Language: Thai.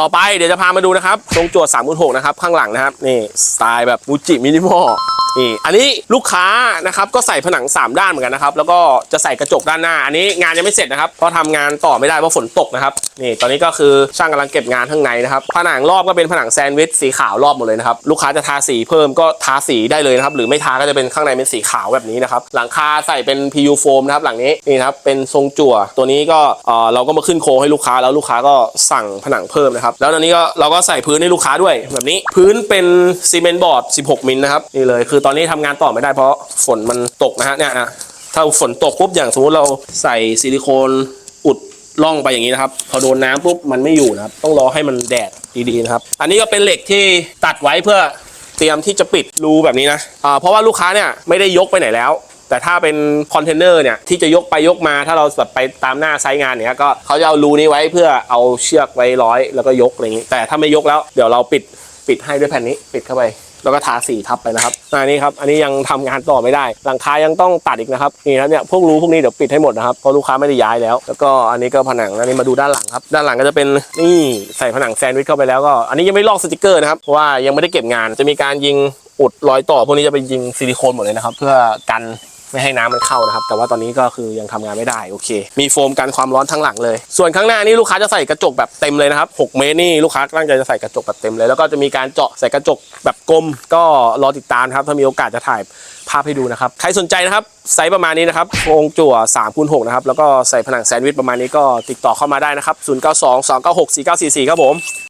ต่อไปเดี๋ยวจะพามาดูนะครับ ทรงจวด3 6 0นะครับ ข้างหลังนะครับ นี่ สไตล์แบบมูจิมินิมอล นี่อันนี้ลูกค้านะครับก็ใส่ผนัง 3 ด้านเหมือนกันนะครับ แล้วก็จะใส่กระจกด้านหน้า อันนี้งานยังไม่เสร็จนะครับเพราะทำงานต่อไม่ได้เพราะฝนตกนะครับนี่ตอนนี้ก็คือช่างกำลังเก็บงานข้างในนะครับผนังรอบก็เป็นผนังแซนด์วิชสีขาวรอบหมดเลยนะครับลูกค้าจะทาสีเพิ่มก็ทาสีได้เลยนะครับหรือไม่ทาก็จะเป็นข้างในเป็นสีขาวแบบนี้นะครับหลังคาใส่เป็น PU โฟมนะครับหลังนี้นี่นะครับเป็นทรงจั่วตัวนี้ก็เอ่อเราก็มาขึ้นโครงให้ลูกค้าแล้วลูกค้าก็สั่งผนังเพิ่มนะครับแล้วตอนนี้ก็เราก็ใส่พื้นให้ลูกค้าด้วยแบบนี้ พื้นเป็นซีเมนต์บอร์ด 16 มิลนะครับนี่เลยคือตอนนี้ทำงานต่อไม่ได้เพราะฝนมันตกนะฮะเนี่ยนะถ้าฝนตกปุ๊บอย่างสมมติเราใส่ซิลิโคนอุดล่องไปอย่างนี้นะครับ พอโดนน้ำปุ๊บมันไม่อยู่นะครับ ต้องรอให้มันแดดดีๆนะครับ อันนี้ก็เป็นเหล็กที่ตัดไว้เพื่อเตรียมที่จะปิดรูแบบนี้นะอ่าเพราะว่าลูกค้าเนี่ยไม่ได้ยกไปไหนแล้ว แต่ถ้าเป็นคอนเทนเนอร์เนี่ยที่จะยกไปยกมา ถ้าเราแบบไปตามหน้าไซต์งานเนี่ยก็เขาจะเอารูนี้ไว้เพื่อเอาเชือกไว้ร้อยแล้วก็ยกอะไรอย่างนี้ แต่ถ้าไม่ยกแล้วเดี๋ยวเราปิดปิดให้ด้วยแผ่นนี้ปิดเข้าไป แล้วก็ทาสีทับไปนะครับอันนี้ครับ อันนี้ยังทำงานต่อไม่ได้ หลังคายังต้องตัดอีกนะครับนี่นะเนี่ยพวกรูพวกนี้เดี๋ยวปิดให้หมดนะครับเพราะลูกค้าไม่ได้ย้ายแล้ว แล้วก็อันนี้ก็ผนังอันนี้มาดูด้านหลังครับ ด้านหลังก็จะเป็นนี่ใส่ผนังแซนด์วิชเข้าไปแล้วก็อันนี้ยังไม่ลอกสติกเกอร์นะครับเพราะว่ายังไม่ได้เก็บงานจะมีการยิงอุดรอยต่อพวกนี้จะไปยิงซิลิโคนหมดเลยนะครับ เพื่อกัน ไม่ให้น้ำมันเข้านะครับ แต่ว่าตอนนี้ก็คือยังทำงานไม่ได้โอเค มีโฟมกันความร้อนทั้งหลังเลย ส่วนข้างหน้านี่ลูกค้าจะใส่กระจกแบบเต็มเลยนะครับ 6 เมตรนี่ลูกค้าตั้งใจจะใส่กระจกแบบเต็มเลย แล้วก็จะมีการเจาะใส่กระจกแบบกลม ก็รอติดตามครับ ถ้ามีโอกาสจะถ่ายภาพให้ดูนะครับ ใครสนใจนะครับไซส์ประมาณนี้นะครับโครงจั่ว3คูณ6นะครับ แล้วก็ใส่ผนังแซนด์วิชประมาณนี้ก็ติดต่อเข้ามาได้นะครับ 092 296 4944 ครับผม